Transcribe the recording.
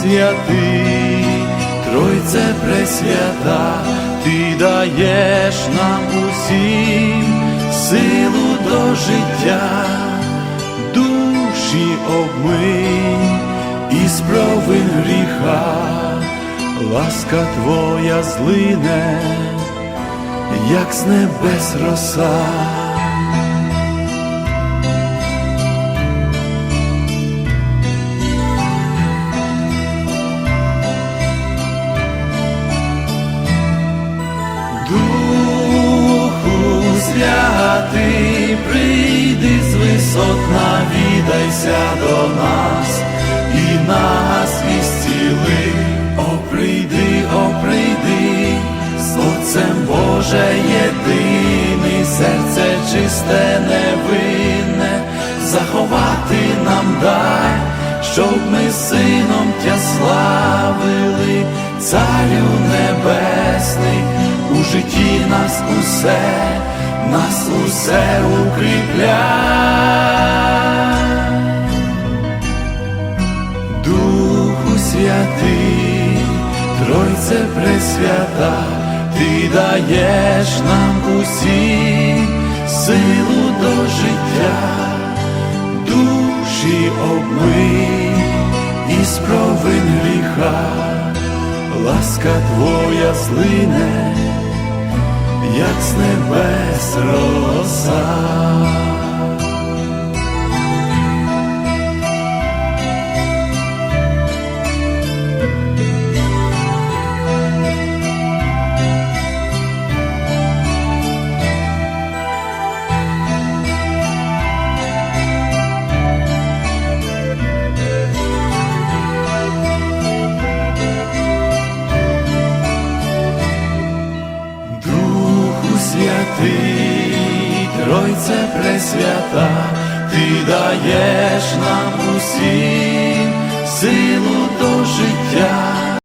святий, Тройце пресвята, ти даєш нам усім силу до життя, душі обмий і провин гріха, ласка твоя злине, як з небес роса. З навідайся до нас і нас вістіли, о прийди, о прийди, з Отцем Боже єдиний, серце чисте, невинне, заховати нам дай, щоб ми сином тя славили, царю небесний, у житті нас усе, нас усе укріпляй. Тройце пресвята, ти даєш нам усім силу до життя, душі обмий і з провин гріха, ласка твоя злине, як з небес роса. Святий, Тройце пресвята, ти даєш нам